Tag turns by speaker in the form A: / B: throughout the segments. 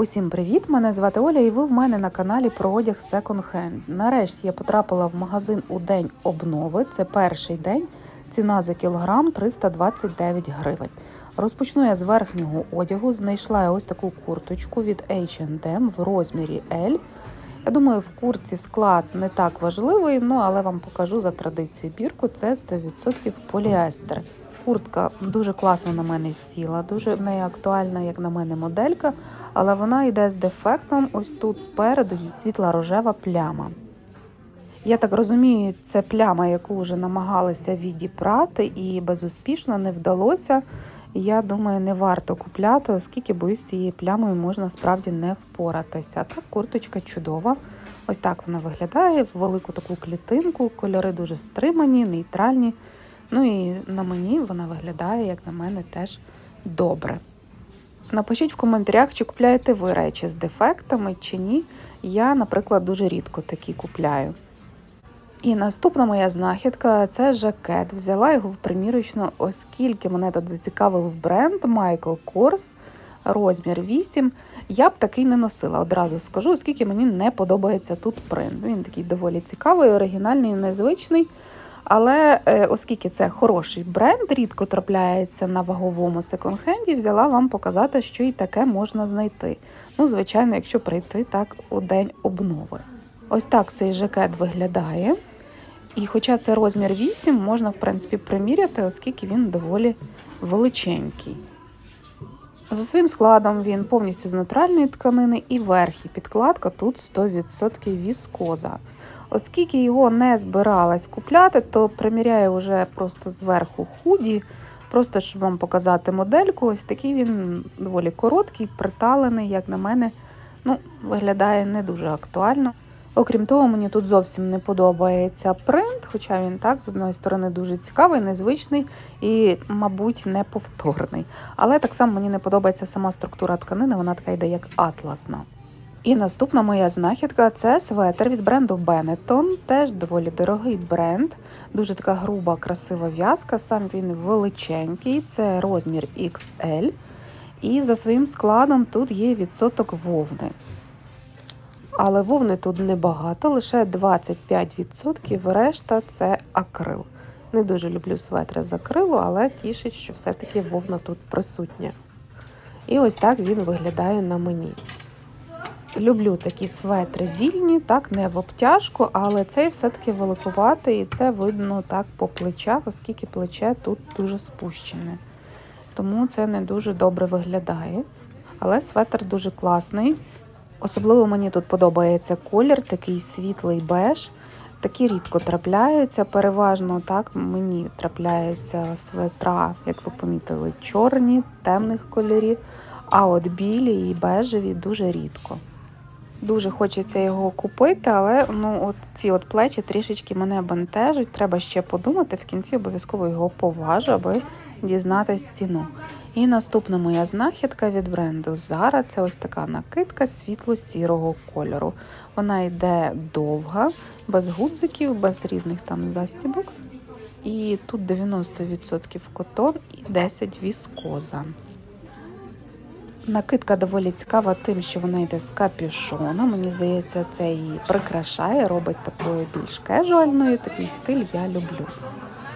A: Усім привіт! Мене звати Оля, і ви в мене на каналі про одяг Second Hand. Нарешті я потрапила в магазин у день обнови. Це перший день. Ціна за кілограм 329 гривень. Розпочну я з верхнього одягу. Знайшла я ось таку курточку від H&M в розмірі L. Я думаю, в куртці склад не так важливий, ну але вам покажу за традицією бірку. Це 100% поліестер. Куртка дуже класно на мене сіла, дуже в неї актуальна, як на мене, моделька, але вона йде з дефектом. Ось тут спереду світла рожева пляма. Я так розумію, це пляма, яку вже намагалися відіпрати, і безуспішно не вдалося. Я думаю, не варто купляти, оскільки боюсь, цією плямою можна справді не впоратися. Так, курточка чудова. Ось так вона виглядає в велику таку клітинку, кольори дуже стримані, нейтральні. Ну і на мені вона виглядає, як на мене, теж добре. Напишіть в коментарях, чи купляєте ви речі з дефектами чи ні. Я, наприклад, дуже рідко такі купляю. І наступна моя знахідка це жакет. Взяла його в примірочну, оскільки мене тут зацікавив бренд Michael Kors, розмір 8. Я б такий не носила, одразу скажу, оскільки мені не подобається тут принт. Він такий доволі цікавий, оригінальний, незвичний. Але е, оскільки це хороший бренд, рідко трапляється на ваговому секонд-хенді, взяла вам показати, що і таке можна знайти. Ну, звичайно, якщо прийти так у день обнови. Ось так цей жакет виглядає. І хоча це розмір 8, можна, в принципі, приміряти, оскільки він доволі величенький. За своїм складом він повністю з натуральної тканини і верх, підкладка тут 100% віскоза. Оскільки його не збиралась купляти, то приміряю вже просто зверху худі, просто щоб вам показати модельку. Ось такий він доволі короткий, приталений, як на мене, ну, виглядає не дуже актуально. Окрім того, мені тут зовсім не подобається принт, хоча він так, з одної сторони, дуже цікавий, незвичний і, мабуть, неповторний. Але так само мені не подобається сама структура тканини, вона така йде як атласна. І наступна моя знахідка це светр від бренду Benetton. Теж доволі дорогий бренд, дуже така груба, красива в'язка. Сам він величенький, це розмір XL. І за своїм складом тут є відсоток вовни. Але вовни тут небагато, лише 25%, решта це акрил. Не дуже люблю светри з акрилу, але тішить, що все-таки вовна тут присутня. І ось так він виглядає на мені. Люблю такі светри вільні, так, не в обтяжку, але цей все-таки великуватий, і це видно так по плечах, оскільки плече тут дуже спущене. Тому це не дуже добре виглядає. Але светр дуже класний. Особливо мені тут подобається колір, такий світлий беж. Такі рідко трапляються. Переважно так мені трапляються светра, як ви помітили, чорні, темних кольорів. А от білі і бежеві дуже рідко. Дуже хочеться його купити, але ну от ці от плечі трішечки мене бентежать. Треба ще подумати. В кінці обов'язково його поважу, аби дізнатись ціну. І наступна моя знахідка від бренду Zara – це ось така накидка світло-сірого кольору. Вона йде довга, без гудзиків, без різних там застібок. І тут 90% котон і 10% віскоза. Накидка доволі цікава тим, що вона йде з капюшоном. Мені здається, це її прикрашає, робить такою більш кежуальною. Такий стиль я люблю.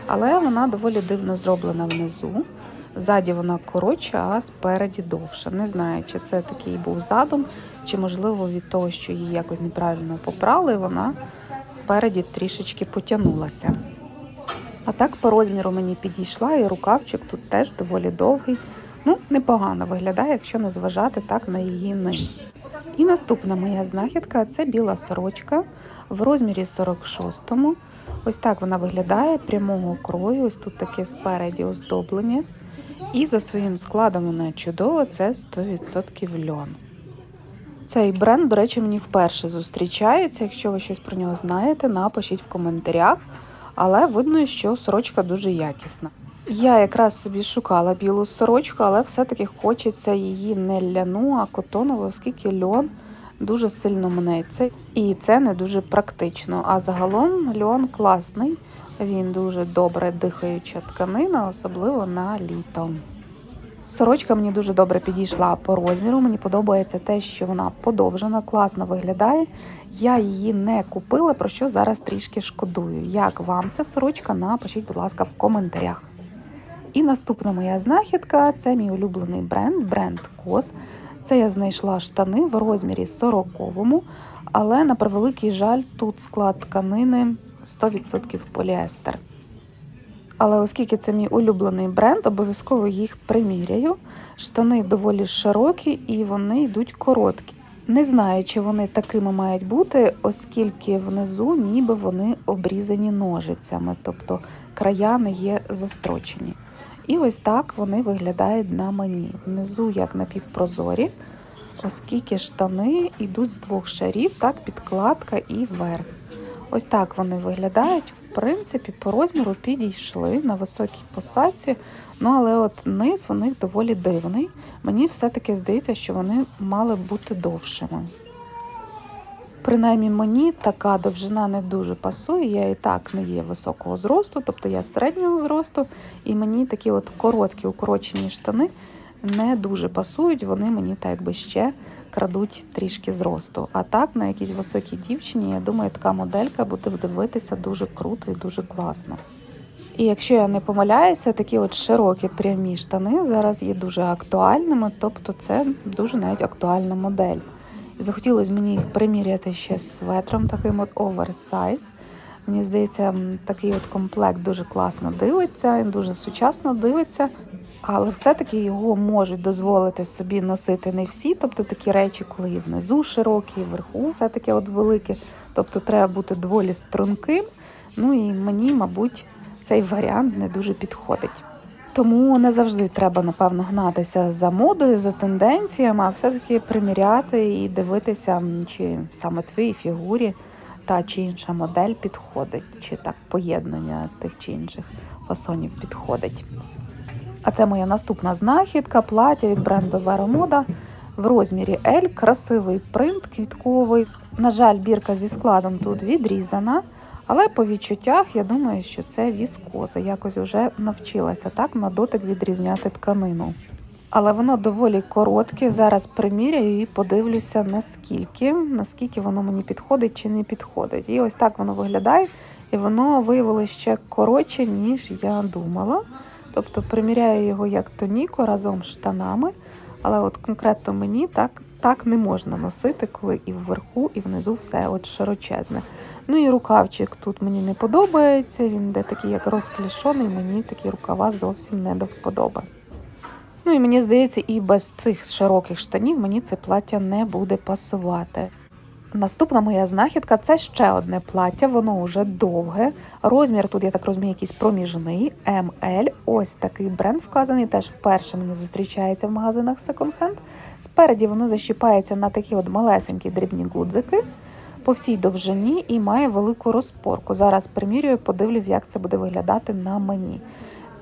A: Але вона доволі дивно зроблена внизу. Ззаді вона коротша, а спереді довша. Не знаю, чи це такий був задум, чи, можливо, від того, що її якось неправильно попрали, вона спереді трішечки потягнулася. А так по розміру мені підійшла, і рукавчик тут теж доволі довгий. Ну, непогано виглядає, якщо не зважати так на її низ. І наступна моя знахідка це біла сорочка в розмірі 46-му. Ось так вона виглядає прямого крою. Ось тут таке спереді оздоблення. І за своїм складом вона чудова, це 100% льон. Цей бренд, до речі, мені вперше зустрічається. Якщо ви щось про нього знаєте, напишіть в коментарях. Але видно, що сорочка дуже якісна. Я якраз собі шукала білу сорочку, але все-таки хочеться її не ляну, а котонову, оскільки льон дуже сильно мнеться. І це не дуже практично. А загалом льон класний, він дуже добре дихаюча тканина, особливо на літо. Сорочка мені дуже добре підійшла по розміру. Мені подобається те, що вона подовжена, класно виглядає. Я її не купила, про що зараз трішки шкодую. Як вам ця сорочка? Напишіть, будь ласка, в коментарях. І наступна моя знахідка це мій улюблений бренд, бренд Кос. Це я знайшла штани в розмірі 40-му, але на превеликий жаль, тут склад тканини 100% поліестер. Але оскільки це мій улюблений бренд, обов'язково їх приміряю. Штани доволі широкі і вони йдуть короткі. Не знаю, чи вони такими мають бути, оскільки внизу ніби вони обрізані ножицями, тобто края не є застрочені. І ось так вони виглядають на мені. Внизу як напівпрозорі, оскільки штани йдуть з двох шарів, так підкладка і верх. Ось так вони виглядають. В принципі, по розміру підійшли на високій посадці. Ну, але от низ у них доволі дивний. Мені все-таки здається, що вони мали бути довшими. Принаймні мені така довжина не дуже пасує. Я і так не є високого зросту, тобто я середнього зросту, і мені такі от короткі укорочені штани не дуже пасують. Вони мені так якби ще крадуть трішки зросту. А так на якійсь високій дівчині, я думаю, така моделька буде дивитися дуже круто і дуже класно. І якщо я не помиляюся, такі от широкі прямі штани зараз є дуже актуальними, тобто це дуже навіть актуальна модель. Захотілося мені їх приміряти ще з светром, таким от оверсайз. Мені здається, такий от комплект дуже класно дивиться, він дуже сучасно дивиться, але все-таки його можуть дозволити собі носити не всі. Тобто такі речі, коли і внизу широкі, і вверху все таке от велике. Тобто треба бути доволі струнким. Ну і мені, мабуть, цей варіант не дуже підходить. Тому не завжди треба, напевно, гнатися за модою, за тенденціями, а все-таки приміряти і дивитися, чи саме твоїй фігурі та чи інша модель підходить, чи так поєднання тих чи інших фасонів підходить. А це моя наступна знахідка плаття від бренду Moda в розмірі L, красивий принт квітковий. На жаль, бірка зі складом тут відрізана, але по відчуттях я думаю, що це віскоза. Якось вже навчилася так на дотик відрізняти тканину. Але воно доволі коротке. Зараз приміряю і подивлюся, наскільки, наскільки воно мені підходить чи не підходить. І ось так воно виглядає, і воно виявилося ще коротше, ніж я думала. Тобто приміряю його як тоніку разом з штанами, але от конкретно мені так, так не можна носити, коли і вверху, і внизу все от широчезне. Ну і рукавчик тут мені не подобається, він де такий як розклішений, мені такі рукава зовсім не до вподоби. Ну і мені здається, і без цих широких штанів мені це плаття не буде пасувати. Наступна моя знахідка це ще одне плаття, воно вже довге. Розмір тут, я так розумію, якийсь проміжний ML. Ось такий бренд вказаний, теж вперше мені зустрічається в магазинах секонд-хенд. Спереді воно защіпається на такі от малесенькі дрібні гудзики по всій довжині і має велику розпорку. Зараз примірюю, подивлюсь, як це буде виглядати на мені.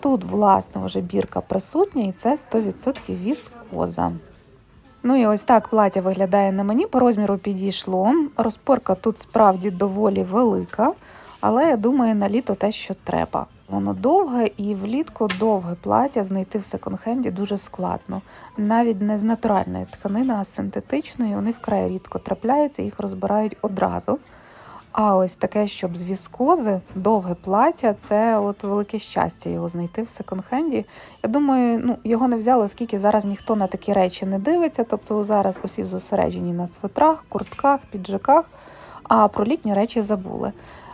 A: Тут, власне, вже бірка присутня, і це 100% віскоза. Ну і ось так плаття виглядає на мені. По розміру підійшло. Розпорка тут справді доволі велика, але я думаю, на літо те, що треба. Воно довге і влітку довге плаття знайти в секонд-хенді дуже складно. Навіть не з натуральної тканини, а з синтетичної. Вони вкрай рідко трапляються, їх розбирають одразу. А ось таке, щоб з віскози, довге плаття, це от велике щастя його знайти в секонд-хенді. Я думаю, ну його не взяли, оскільки зараз ніхто на такі речі не дивиться. Тобто зараз усі зосереджені на свитрах, куртках, піджаках, а про літні речі забули.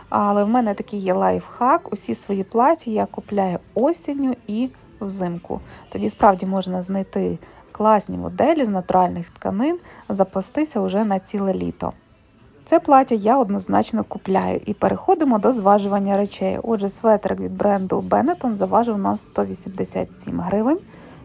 A: Але в мене такий є лайфхак. Усі свої плаття я купляю осінню і взимку. Тоді справді можна знайти класні моделі з натуральних тканин, запастися вже на ціле літо. Це плаття я однозначно купляю і переходимо до зважування речей. Отже, светрик від бренду Benetton заважив на 187 гривень.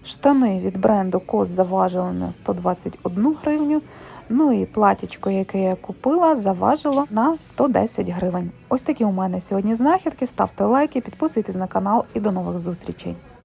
A: Штани від бренду COS заважили на 121 гривню. Ну і платічко, яке я купила, заважило на 110 гривень. Ось такі у мене сьогодні знахідки. Ставте лайки, підписуйтесь на канал і до нових зустрічей.